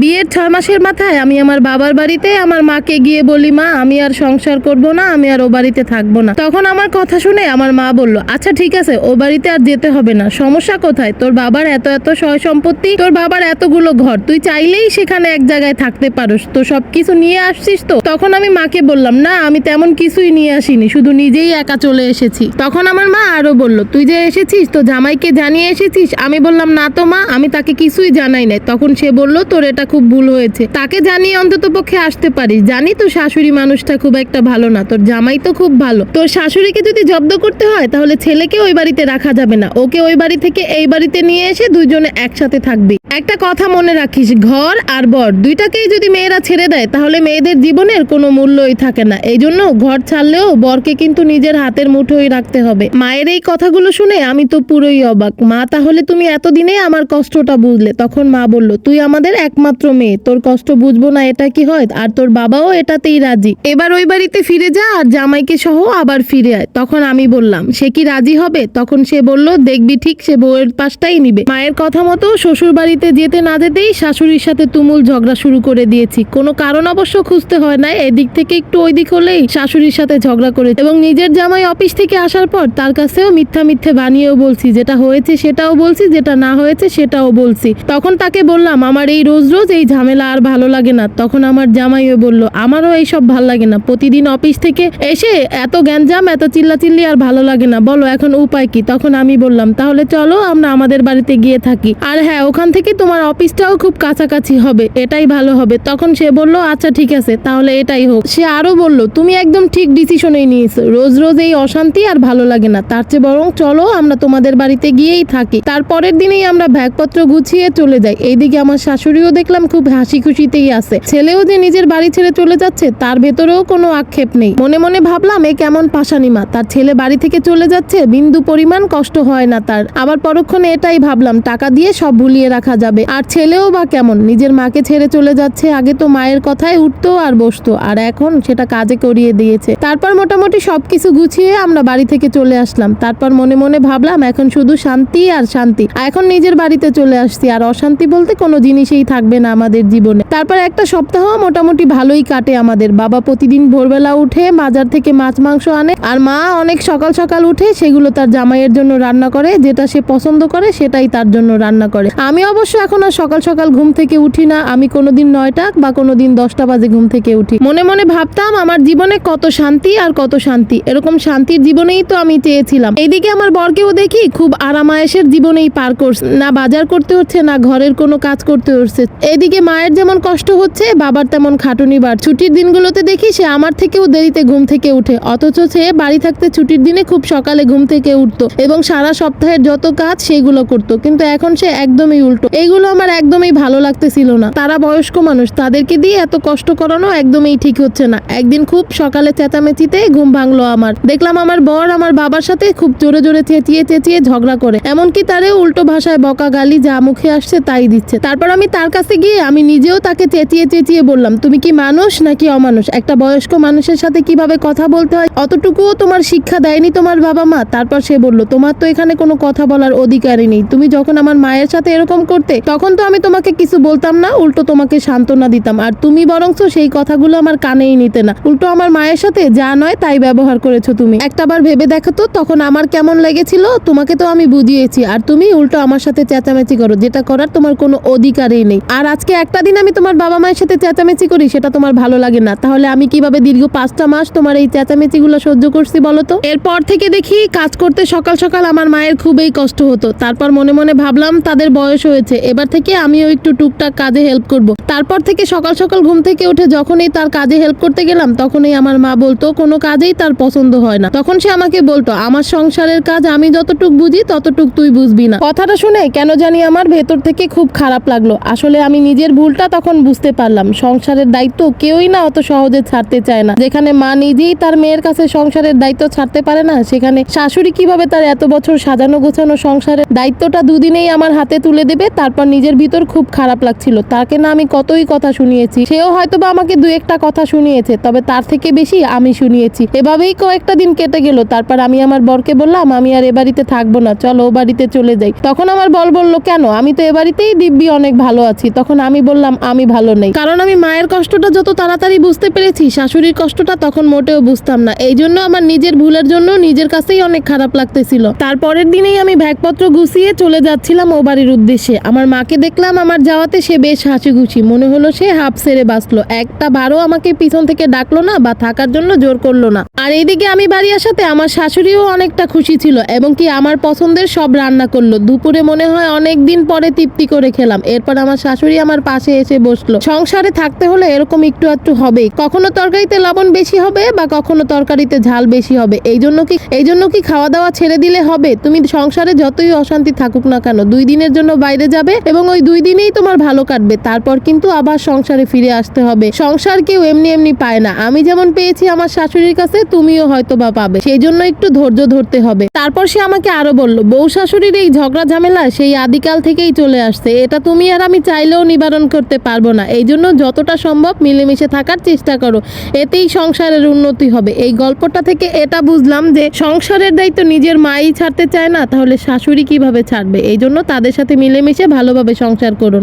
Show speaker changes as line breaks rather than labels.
বিয়ের ছয় মাসের মাথায় আমি আমার বাবার বাড়িতে আমার মাকে গিয়ে বলি, মা, আমি আর সংসার করব না, আমি আর ও বাড়িতে থাকব না। তখন আমার কথা শুনে আমার মা বলল আচ্ছা ঠিক আছে, ও বাড়িতে আর যেতে হবে না। সমস্যা কোথায়? তোর বাবার এত এত সয় সম্পত্তি, তোর বাবার এতগুলো ঘর। তুই চাইলেই সেখানে এক জায়গায় থাকতে পারোস। তো সবকিছু নিয়ে আসছিস তো? তখন আমি মাকে বললাম, না, আমি তেমন কিছুই নিয়ে আসিনি, শুধু নিজেই একা চলে এসেছি। তখন আমার মা আরও বলল, তুই যে এসেছিস, তো জামাইকে জানিয়ে এসেছিস? আমি বললাম, না তো মা, আমি তাকে কিছুই জানাই নাই। তখন সে বলল, তোর এটা খুব ভুল হয়েছে। তাকে জানিয়ে অন্তত পক্ষে আসতে পারিস। জানি তো শাশুড়ি মানুষটা খুব একটা ভালো না, তোর জামাই তো খুব ভালো। তোর শাশুড়িকে যদি জব্দ করতে হয়, তাহলে ছেলেকে ওই বাড়িতে রাখা যাবে না। ওকে ওই বাড়ি থেকে এই বাড়িতে নিয়ে এসে দুইজনে একসাথে থাকবি। একটা কথা মনে রাখিস, ঘর আর বর, দুইটাকেই যদি মেয়েরা ছেড়ে দেয়, তাহলে মেয়েদের জীবনের কোনো মূল্যই থাকে না। এই জন্য ঘর ছাড়লেও বরকে কিন্তু নিজের হাতের মুঠোই রাখতে হবে। মায়ের এই কথাগুলো শুনে আমি তো পুরোই অবাক। মা, তাহলে তুমি এতদিনে আমার কষ্টটা বুঝলে। তখন মা বলল, তুই আমাদের একমাত্র মেয়ে। তোর কষ্ট বুঝব না, এটা কি হয়? আর তোর বাবাও এটাতেই রাজি। এবার ওই বাড়িতে ফিরে যা আর জামাইকে সহ আবার ফিরে আয়। তখন আমি বললাম, সে কি রাজি হবে? তখন সে বলল, দেখবি ঠিক, সে বউয়ের পাশটাই নিবে। মায়ের কথা মতো শ্বশুর বাড়িতে যেতে না যেতেই শাশুড়ির সাথে তুমুল ঝগড়া শুরু করে দিয়েছি। কোনো কারণ অবশ্য খুঁজতে হয় না এদিক থেকে একটু ওই দিক হলেই শাশুড়ির সাথে ঝগড়া করে এবং নিজের জামাই অফিস থেকে আসার পর তার কাছেও মিথ্যা মিথ্যে বানিয়েও বলছি। যেটা হয়েছে সেটাও বলছি, যেটা না হয়েছে সেটাও বলছি। তখন তাকে বললাম, আমার এই রোজ রোজ এই ঝামেলা আর ভালো লাগে না। তখন আমার জামাইও বলল, আমারও এইসব ভালো লাগে না। প্রতিদিন অফিস থেকে এসে এত গ্যাঞ্জাম, এত চিল্লাচিল্লি আর ভালো লাগে না। বলো, এখন উপায় কি? তখন আমি বললাম, তাহলে চলো, আমরা আমাদের বাড়িতে গিয়ে থাকি। আর হ্যাঁ ওখান থেকে তোমার অফিসটাও খুব কাছাকাছি হবে। এটাই ভালো হবে। তখন সে বলল আচ্ছা ঠিক আছে, তাহলে এটাই হোক। সে আরও বলল, তুমি একদম ঠিক ডিসিশনই নিয়েছো। রোজ রোজ এই অশান্তি আর ভালো লাগে না। তার চেয়ে বরং চলো, আমরা তোমাদের বাড়িতে গিয়েই থাকি। তারপরের দিনেই আমরা ব্যাগপত্র গুছিয়ে চলে যাই। এইদিকে আমার শাশুড়িও দেখলাম খুব হাসি খুশিতেই আছে। ছেলেও যে নিজের বাড়ি ছেড়ে চলে যাচ্ছে, তার ভেতরেও কোনো আক্ষেপ নেই। মনে মনে ভাবলাম, এ কেমন পাশানিমা তার ছেলে বাড়ি থেকে চলে যাচ্ছে, বিন্দু পরিমাণ কষ্ট হয় না তার। আবার পরক্ষণে এটাই ভাবলাম, টাকা দিয়ে সব ভুলিয়ে রাখা যাবে। আর ছেলেও বা কেমন? নিজের মাকে ছেড়ে চলে যাচ্ছে, আগে তো মায়ের কথায় উঠতো আর বসতো, আর এখন সেটা কাজে করিয়ে দিয়েছে। তারপর মোটামুটি সবকিছু গুছিয়ে আমরা বাড়ি থেকে চলে আসলাম। তারপর মনে মনে ভাবলাম, এখন শুধু শান্তি আর শান্তি। এখন নিজের বাড়িতে চলে আসছি, আর অশান্তি বলতে কোনো জিনিসই থাকবে না আমাদের জীবনে। তারপর একটা সপ্তাহ মোটামুটি ভালোই কাটে আমাদের। বাবা প্রতিদিন ভোরবেলা উঠে বাজার থেকে মাছ, মাংস আনে, আর মা অনেক সকাল সকাল উঠে সেগুলো তার জামাইয়ের জন্য রান্না করে, যেটা সে পছন্দ করে সেটাই তার জন্য রান্না করে। আমি অবশ্য এখন আর সকাল সকাল ঘুম থেকে উঠি না। আমি কোনোদিন নয়টা বা কোনোদিন দশটা বাজে ঘুম থেকে উঠি। মনে মনে ভাবতাম আমার জীবনে কত শান্তি আর কত শান্তি। এরকম শান্তির জীবনেই তো আমি চেয়েছিলাম। এইদিকে আমার বরকেও দেখি খুব আরামায়েশের জীবনেই পার করছে। না বাজার করতে হচ্ছে, না ঘরের কোনো কাজ করতে হচ্ছে। এদিকে মায়ের যেমন কষ্ট হচ্ছে, বাবার তেমন খাটুনি বার। ছুটির দিনগুলোতে দেখি সে আমার থেকেও দেরিতে ঘুম থেকে উঠে, অথচ সে বাড়ি থাকতে ছুটির দিনে খুব সকালে ঘুম থেকে উঠতো এবং সারা সপ্তাহের যত কাজ সেইগুলো করতো, কিন্তু এখন সে একদমই উল্টো। এইগুলো আমার একদমই ভালো লাগতেছিল না। তারা বয়স্ক মানুষ, তাদেরকে দিয়ে এত কষ্ট করানো একদমই ঠিক হচ্ছে না। একদিন খুব সকালে চেঁচামেচিতে ঘুম ভাঙলো আমার। দেখলাম আমার বর আমার বাবার সাথে খুব জোরে জোরে চেঁচিয়ে চেঁচিয়ে ঝগড়া করে, এমনকি তারে উল্টো ভাষায় বকা গালি যা মুখে আসছে তাই দিচ্ছে। তারপর আমি তার কাছে গিয়ে আমি নিজেও তাকে চেঁচিয়ে চেঁচিয়ে বললাম, তুমি কি মানুষ নাকি অমানুষ? একটা বয়স্ক মানুষের সাথে কীভাবে কথা বলতে হয়? অতটুকুও তোমার শিক্ষা দেয়নি তোমার বাবা মা? তারপর সে বলল, তোমার তো এখানে কোনো কথা বলার অধিকারই নেই। তুমি যখন আমার মায়ের সাথে এরকম করতে, তখন তো আমি তোমাকে কিছু বলতাম না, উল্টো তোমাকে সান্ত্বনা দিতাম। আর তুমি বরংস সেই কথাগুলো আমার কানেই নিতে না। উল্টো আমার মায়ের সাথে যা নয় তাই ব্যবহার করেছ তুমি। একটাবার ভেবে দেখো তো, তখন আমার কেমন লেগেছিল? তোমাকে তো আমি বুঝিয়েছি। আর তুমি উল্টো আমার সাথে চেঁচামেচি করো, যেটা করার তোমার কোনো অধিকারই নেই। আর আজকে একটা দিন আমি তোমার বাবা মায়ের সাথে চেঁচামেচি করি, সেটা তোমার ভালো লাগে না। তাহলে আমি কীভাবে দীর্ঘ পাঁচটা মাস তোমার এই চেঁচামেচি গুলো সহ্য করছি বলো তো? এরপর থেকে দেখি কাজ করতে সকাল সকাল আমার মায়ের খুবই কষ্ট হতো। তারপর মনে মনে ভাবলাম তাদের বয়স হয়েছে। এবার থেকে আমিও একটু টুকটাক কাজে হেল্প করব। তারপর থেকে সকাল সকাল ঘুম থেকে উঠে যখনই তার কাজে হেল্প করতে গেলাম, তখনই আমার মা বলতো, কোনো কাজেই তার পছন্দ হয় না। তখন সে আমাকে বলতো, আমার সংসারের কাজ আমি যতটুক বুঝি, ততটুক তুই বুঝবি না। কথাটা শুনে কেন জানি আমার ভেতর থেকে খুব খারাপ লাগল। আসলে আমি নিজের ভুলটা তখন বুঝতে পারলাম। সংসারের দায়িত্ব কেউই না অত সহজে ছাড়তে চায় না। যেখানে মা নিজেই তার মেয়ের কাছে সংসারের দায়িত্ব ছাড়তে পারে না, সেখানে শাশুড়ি কীভাবে তার এত বছর সাজানো গোছানো সংসারের দায়িত্বটা দুদিনেই আমার হাতে তুলে দেবে, তারপর নিজের ভিতর খুব খারাপ লাগছিল। তাকে না আমি কতই কথা শুনিয়েছি, সেও হয়তো বা আমাকে দু একটা কথা শুনিয়েছে, তবে তার থেকে বেশি আমি শুনিয়েছি। এভাবেই কয়েকটা দিন কেটে গেল, তারপর আমি আমার বরকে বললাম, আমি আর এ বাড়িতে থাকব না, চলো ও বাড়িতে চলে যাই। তখন আমার বল বলল, কেন? আমি তো এ বাড়িতেই দিব্যি অনেক ভালো আছি। তখন আমি বললাম, আমি ভালো নেই। কারণ আমি মায়ের কষ্টটা যত তাড়াতাড়ি বুঝতে পেরেছি, শাশুড়ির কষ্টটা তখন মোটেও বুঝতাম না। এই জন্য আমার নিজের ভুলের জন্য নিজের কাছেই অনেক খারাপ লাগতেছিল। তারপরের দিনেই আমি ব্যাগপত্র গুছিয়ে চলে যাচ্ছিলাম ও বাড়ির উদ্দেশ্যে। আমার মাকে দেখলাম, আমার যাওয়াতে সে বেশ হাসি খুশি মনে হলো সে হাফ সেরে বাঁচলো। একটা বারও আমাকে পিছন থেকে ডাকলো না বা থাকার জন্য জোর করল না। আর এইদিকে আমি বাড়ি আসাতে আমার শাশুড়িও অনেকটা খুশি ছিল এবং কি আমার পছন্দের সব রান্না করল। দুপুরে মনে হয় অনেক দিন পরে তৃপ্তি করে খেলাম। এরপর আমার শাশুড়ি আমার পাশে এসে বসল। সংসারে থাকতে হলে এরকম একটু একটু হবেই। কখনো তরকারিতে লবণ বেশি হবে বা কখনো তরকারিতে ঝাল বেশি হবে। এই জন্য কি, এই জন্য কি খাওয়া দাওয়া ছেড়ে দিলে হবে? তুমি সংসারে যতই অশান্তি থাকুক না কেন, দুই দিনের জন্য বাইরে যাবে এবং ওই দুই দিনেই তোমার ভালো কাটবে। তারপর কিন্তু আবার সংসারে ফিরে আসতে হবে। সংসার কেউ এমনি এমনি পায় না। আমি যেমন পেয়েছি আমার শাশুড়ির কাছে, তুমিও হয়তো বা পাবে। সেই জন্য একটু ধৈর্য ধরতে হবে। তারপর সে আমাকে আরও বলল, বউ শাশুড়ির এই ঝগড়া ঝামেলা সেই আদিকাল থেকেই চলে আসছে। এটা তুমি আর আমি চাইলেও নিবারণ করতে পারব না। এই জন্য যতটা সম্ভব মিলেমিশে থাকার চেষ্টা করো। এতেই সংসারের উন্নতি হবে। এই গল্পটা থেকে এটা বুঝলাম যে সংসারের দায়িত্ব নিজের মাই ছাড়তে চায় না, তাহলে শাশুড়ি কীভাবে ছাড়বে? এই জন্য তাদের সাথে মিলেমিশে ভালোভাবে সংসার করুন।